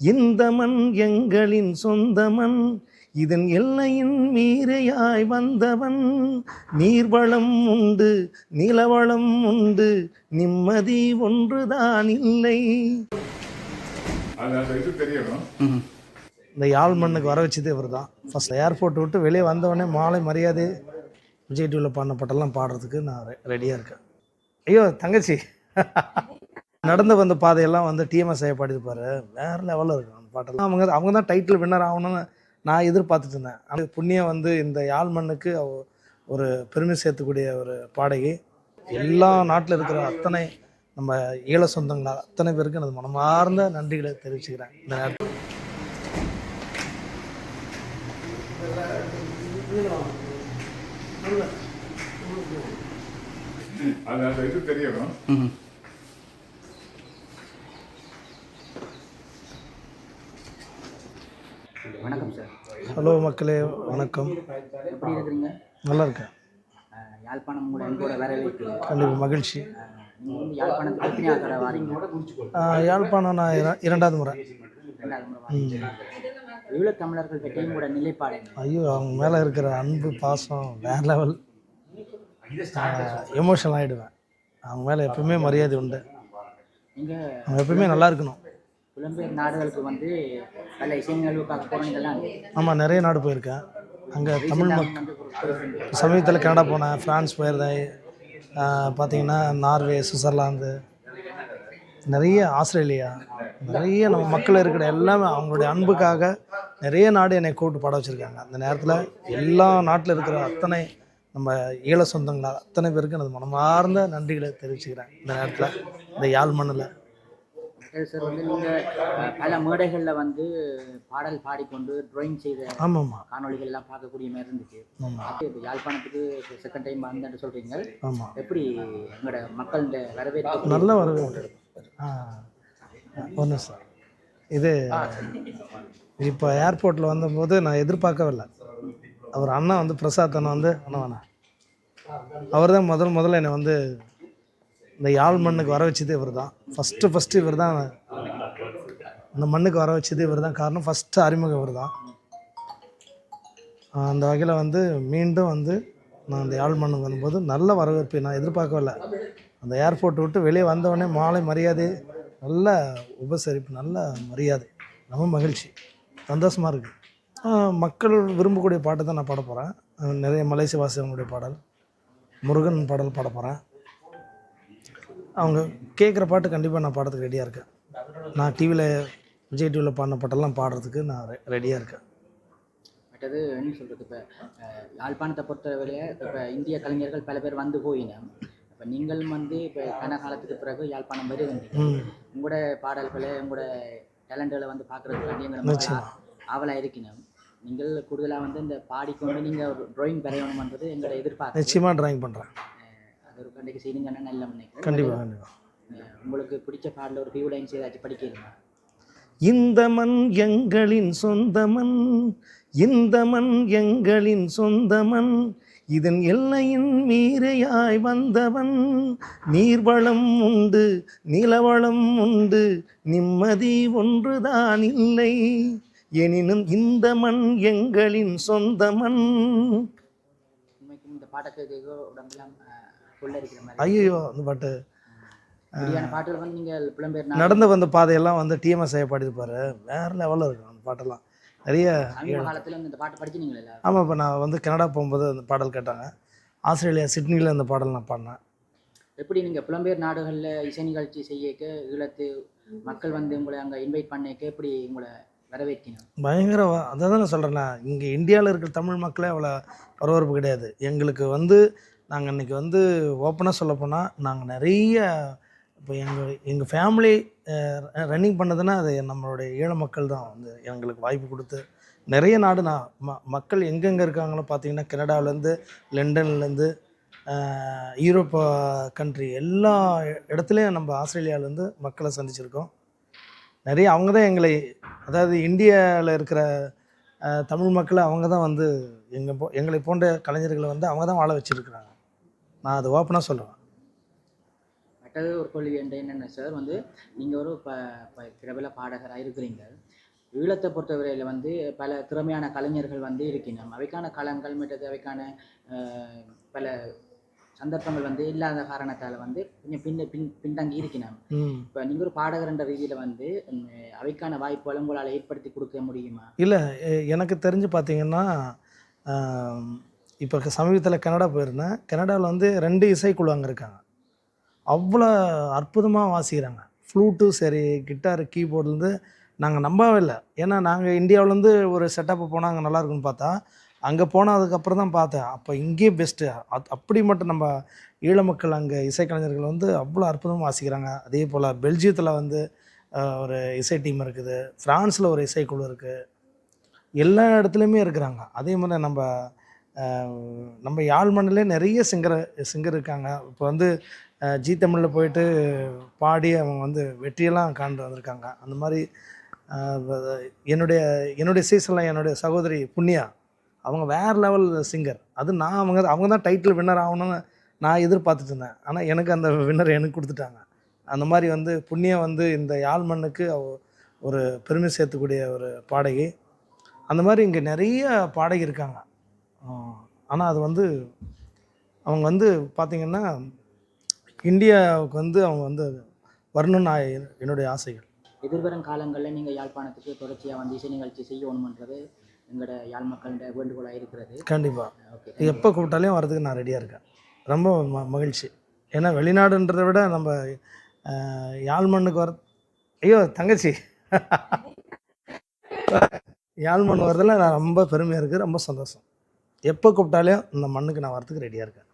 இந்த மண் எங்களின் சொந்த மண். இதன் எல்லையின் மீறையாய் வந்தவன். நீர்வளம் உண்டு நிலவளம் உண்டு நிம்மதி ஒன்றுதான் இல்லை. இந்த யாழ் மண்ணுக்கு வர வச்சதே இவர் தான் ஃபஸ்ட் ஏர்போர்ட் விட்டு வெளியே வந்தவொடனே மாலை மரியாதை விஜய் டிவியில் பாடின பாட்டெல்லாம் பாடுறதுக்கு நான் ரெடியாக இருக்கேன். ஐயோ தங்கச்சி. நடந்து வந்த பாதையெல்லாம் வந்து டிஎம்எஸ் ஐயா பாடியிருப்பாரு வேறு லெவலில் இருக்கும் அந்த பாட்டெல்லாம். அவங்க அவங்க தான் டைட்டில் வின்னர் ஆகணும்னு நான் எதிர்பார்த்துட்டு இருந்தேன். ஆனால் புண்ணியம் வந்து இந்த யாழ் மண்ணுக்கு ஒரு பெருமை சேர்த்துக்கூடிய ஒரு பாடகி. எல்லா நாட்டில் இருக்கிற அத்தனை நம்ம ஈழ சொந்தங்களா அத்தனை பேருக்கு எனது மனமார்ந்த நன்றிகளை தெரிவிச்சுக்கிறேன். இந்த நேரத்தில். அது அந்த இது தெரியணும். ஹலோ மக்களே வணக்கம். எப்படி இருக்கிறீங்க? நல்லா இருக்கேன் யாழ்ப்பாணம் உங்களோட எங்கூட வரவேற்கு கண்டிப்பாக மகிழ்ச்சி. நீங்கள் வந்து யாழ்ப்பாணத்துக்கு எத்தனை ஆக்கிற வாரீங்க. யாழ்ப்பாணம் நான் இர- இரண்டாவது முறை. ரெண்டாவது முறை வாரீங்க. ஈழத் தமிழர்கள் பற்றி உங்களோட நிலைப்பாடு? ஐயோ அவங்க மேலே இருக்கிற அன்பு பாசம் வேற லெவல் எமோஷனல் ஆகிடுவேன் அவங்க மேலே எப்பவுமே மரியாதை உண்டு. அவங்க எப்பவுமே நல்லா இருக்கணும். புலம்பெயர் நாடுகளுக்கு வந்து பல இசை நிகழ்வுக்காக போனீங்கலாம் ஆமாம் நிறைய நாடு போயிருக்கேன் அங்கே தமிழ் மக் சமீபத்தில் கனடா போனேன். ஃப்ரான்ஸ் போயிருந்தேன். பார்த்தீங்கன்னா நார்வே சுவிட்சர்லாந்து நிறைய ஆஸ்திரேலியா நிறைய நம்ம மக்கள் இருக்கிற எல்லாமே அவங்களுடைய அன்புக்காக நிறைய நாடு என்னை கூப்பிட்டு பாட வச்சுருக்காங்க. அந்த நேரத்தில் எல்லா நாட்டில் இருக்கிற அத்தனை நம்ம ஈழ சொந்தங்களா அத்தனை பேருக்கு எனது மனமார்ந்த நன்றிகளை தெரிவிச்சுக்கிறேன். இந்த நேரத்தில் இந்த யாழ் மண்ணில். சார் வந்து நீங்கள் பல மேடைகளில் வந்து பாடல் பாடிக்கொண்டு ட்ராயிங் செய்த ஆமாம்மா காணொளிகள் எல்லாம் பார்க்கக்கூடிய மாதிரி இருந்துச்சு. ஆமாம் இப்போ யாழ்ப்பாணத்துக்கு செகண்ட் டைம் வந்தேன்னு சொல்கிறீங்க ஆமாம் எப்படி உங்களோட மக்களோட வரவேற்பு? நல்ல வரவேற்பு. ஆ ஒன்று சார் இது இப்போ ஏர்போர்ட்டில் வந்தபோது நான் எதிர்பார்க்கவில்லை அவர் அண்ணா வந்து பிரசாத் அண்ணா வந்து அண்ணா அவர் தான் முதல் முதல்ல என்னை வந்து இந்த யாழ் மண்ணுக்கு வர வச்சது இவர் தான் ஃபஸ்ட்டு ஃபஸ்ட்டு இவர் தான் இந்த மண்ணுக்கு வர வச்சது இவர் தான் காரணம் ஃபஸ்ட்டு அறிமுகம் இவர் தான் அந்த வகையில் வந்து மீண்டும் வந்து நான் அந்த யாழ் மண்ணுக்கு வரும்போது நல்ல வரவேற்பு நான் எதிர்பார்க்கவில்லை. அந்த ஏர்போர்ட் விட்டு வெளியே வந்தவொடனே மாலை மரியாதை நல்ல உபசரிப்பு நல்ல மரியாதை. ரொம்ப மகிழ்ச்சி. சந்தோஷமாக இருக்குது மக்கள் விரும்பக்கூடிய பாட்டை தான் நான் பாட போகிறேன் நிறைய மலேசிய வாசிகளுடைய பாடல் முருகன் பாடல் பாட போகிறேன் அவங்க கேட்குற பாட்டு கண்டிப்பாக நான் பாடுறதுக்கு ரெடியாக இருக்கேன். நான் டிவியில் விஜய் டிவியில் பாடின பாட்டெல்லாம் பாடுறதுக்கு நான் ரெடியாக இருக்கேன். மற்றது என்ன சொல்கிறது இப்போ யாழ்ப்பாணத்தை பொறுத்தவரையில இப்போ இந்திய கலைஞர்கள் பல பேர் வந்து போயினோம் இப்போ நீங்கள் வந்து இப்போ கன காலத்துக்கு பிறகு யாழ்ப்பாணம் வருவீங்க உங்களோட பாடல்களை உங்களோட டேலண்ட்களை வந்து பார்க்குறதுக்காண்டி எங்களை. ஆவலாக இருக்கணும். நீங்கள் கூடுதலாக வந்து இந்த பாடிக்கொண்டு நீங்கள் ஒரு ட்ராயிங் வரையணும்ன்றது எங்களோட எதிர்பார்ப்பு. நிச்சயமாக ட்ராயிங் பண்ணுறேன் ஒரு கண்டிப்பாக செய்யுங்கன்னா நல்ல நினைக்கிறேன் கண்டிப்பாக உங்களுக்கு பிடிச்ச பாடல ஒரு ஃபியூ லைன்ஸ் ஏதாச்சும் படிக்கிறீங்களா இந்த மண் எங்களின் சொந்த மண் இந்த மண் எங்களின் சொந்த மண் இதன் எல்லையின் மீறையாய் வந்தவன் நீர்வளம் உண்டு நிலவளம் உண்டு நிம்மதி ஒன்றுதான் இல்லை எனினும் இந்த மண் எங்களின் சொந்த மண் இந்த பாட்டை ஐயோ அந்த பாட்டு. நடந்து வந்த பாதையெல்லாம் வந்து டிஎம்எஸ் ஐயா பாடியிருப்பாரு. வேறு லெவலில் இருக்கும் அந்த பாட்டெல்லாம். நிறைய ஆமாம் இப்போ நான் வந்து கனடா போகும்போது அந்த பாடல் கேட்டாங்க. ஆஸ்திரேலியா சிட்னியில் அந்த பாடல் நான் பாடினேன். எப்படி நீங்கள் புலம்பெயர் நாடுகளில் இசை நிகழ்ச்சி செய்யக்க ஈழத்து மக்கள் வந்து உங்களை அங்கே இன்வைட் பண்ணக்க எப்படி உங்களை வரவேற்கணும் பயங்கர வ- அதை தான் நான். சொல்கிறேன்னா இங்கே இந்தியாவில் இருக்கிற தமிழ் மக்களே அவ்வளோ வரவேற்பு கிடையாது. எங்களுக்கு வந்து நாங்கள் இன்றைக்கி வந்து ஓப்பனாக சொல்லப்போனால் நாங்கள் நிறைய இப்போ எங்கள் எங்கள் ஃபேமிலி ரன்னிங் பண்ணதுன்னா அது நம்மளுடைய ஈழ மக்கள் தான் வந்து எங்களுக்கு வாய்ப்பு கொடுத்து நிறைய நாடு நான் ம மக்கள் எங்கெங்கே இருக்காங்களோ பார்த்தீங்கன்னா கனடாவிலேருந்து லண்டன்லேருந்து யூரோப்பா கண்ட்ரி எல்லா இடத்துலையும் நம்ம ஆஸ்திரேலியாவிலேருந்து மக்களை சந்திச்சிருக்கோம். நிறைய அவங்க தான் எங்களை அதாவது இந்தியாவில் இருக்கிற தமிழ் மக்களை அவங்க தான் வந்து எங்கள் போ எங்களை போன்ற கலைஞர்களை வந்து அவங்க தான் வாழ வச்சுருக்குறாங்க. நான் அது ஓப்பனாக சொல்லுவேன் மற்றது ஒரு கேள்வி என்ற என்னென்ன சார் வந்து நீங்கள் ஒரு ப பிரபல பாடகராக இருக்கிறீங்க. ஈழத்தை பொறுத்தவரையில் வந்து பல திறமையான கலைஞர்கள் வந்து இருக்கின்றன அவைக்கான களங்கள் மற்றது அவைக்கான பல சந்தர்ப்பங்கள் வந்து இல்லாத காரணத்தால் வந்து கொஞ்சம் பின் பின் பின்தங்கி இருக்கின்றன. ம். இப்போ நீங்கள் ஒரு பாடகர்ன்ற ரீதியில் வந்து அவைக்கான வாய்ப்புகளை உங்களால் ஏற்படுத்தி கொடுக்க முடியுமா? இல்லை எனக்கு தெரிஞ்சு பார்த்தீங்கன்னா இப்போ சமீபத்தில் கனடா போயிருந்தேன். கனடாவில் வந்து ரெண்டு இசைக்குழு அங்கே இருக்காங்க. அவ்வளோ அற்புதமாக வாசிக்கிறாங்க. ஃப்ளூட்டும் சரி கிட்டார் கீபோர்ட்லேருந்து நாங்கள் நம்பவே இல்லை. ஏன்னா நாங்கள் இந்தியாவிலேருந்து ஒரு செட்டப்பு போனால் அங்கே நல்லாயிருக்குன்னு பார்த்தா அங்கே போனதுக்கப்புறம் தான் பார்த்தேன். அப்போ இங்கேயே பெஸ்ட்டு அத் அப்படி மட்டும் நம்ம ஈழ மக்கள் அங்கே இசைக்கலைஞர்கள் வந்து அவ்வளோ அற்புதமாக வாசிக்கிறாங்க. அதே போல் பெல்ஜியத்தில் வந்து ஒரு இசை டீம் இருக்குது. ஃப்ரான்ஸில் ஒரு இசைக்குழு இருக்குது எல்லா இடத்துலையுமே இருக்கிறாங்க. அதே மாதிரி நம்ம நம்ம யாழ்மண்ணிலே நிறைய சிங்கர் சிங்கர் இருக்காங்க. இப்போ வந்து ஜி ஜீ தமிழில் போயிட்டு பாடி அவங்க வந்து வெற்றியெல்லாம் காண்டு வந்திருக்காங்க. அந்த மாதிரி என்னுடைய என்னுடைய சீசனில் என்னுடைய சகோதரி புண்ணியா அவங்க வேறு லெவல் சிங்கர் அது நான் அவங்க அவங்க தான் டைட்டில் வின்னர் ஆகணும்னு நான் எதிர்பார்த்துட்டு இருந்தேன். ஆனால் எனக்கு அந்த வின்னர் எனக்கு கொடுத்துட்டாங்க. அந்த மாதிரி வந்து புண்ணியா வந்து இந்த யாழ் மண்ணுக்கு ஒரு பெருமை சேர்த்துக்கூடிய ஒரு பாடகி. அந்த மாதிரி இங்கே நிறைய பாடகி இருக்காங்க. ஆனால் அது வந்து அவங்க வந்து பார்த்திங்கன்னா இந்தியாவுக்கு வந்து அவங்க வந்து வரணும்னு என்னுடைய ஆசைகள். எதிர்வரும் காலங்களில் நீங்கள் யாழ்ப்பாணத்துக்கு தொடர்ச்சியாக வந்து இசை நிகழ்ச்சி செய்யணுமன்றது எங்களோட யாழ் மக்கள்கிட்ட வேண்டுகோளாக இருக்கிறது. கண்டிப்பாக எப்போ கூப்பிட்டாலையும் வரதுக்கு நான் ரெடியாக இருக்கேன். ரொம்ப ம மகிழ்ச்சி. ஏன்னா வெளிநாடுன்றதை விட நம்ம யாழ் மண்ணுக்கு வர ஐயோ தங்கச்சி. யாழ் மண் வரதில் நான் ரொம்ப பெருமையாக இருக்குது ரொம்ப சந்தோஷம். எப்போ கூப்பிட்டாலும் இந்த மண்ணுக்கு நான் வரதுக்கு ரெடியாக இருக்கேன்.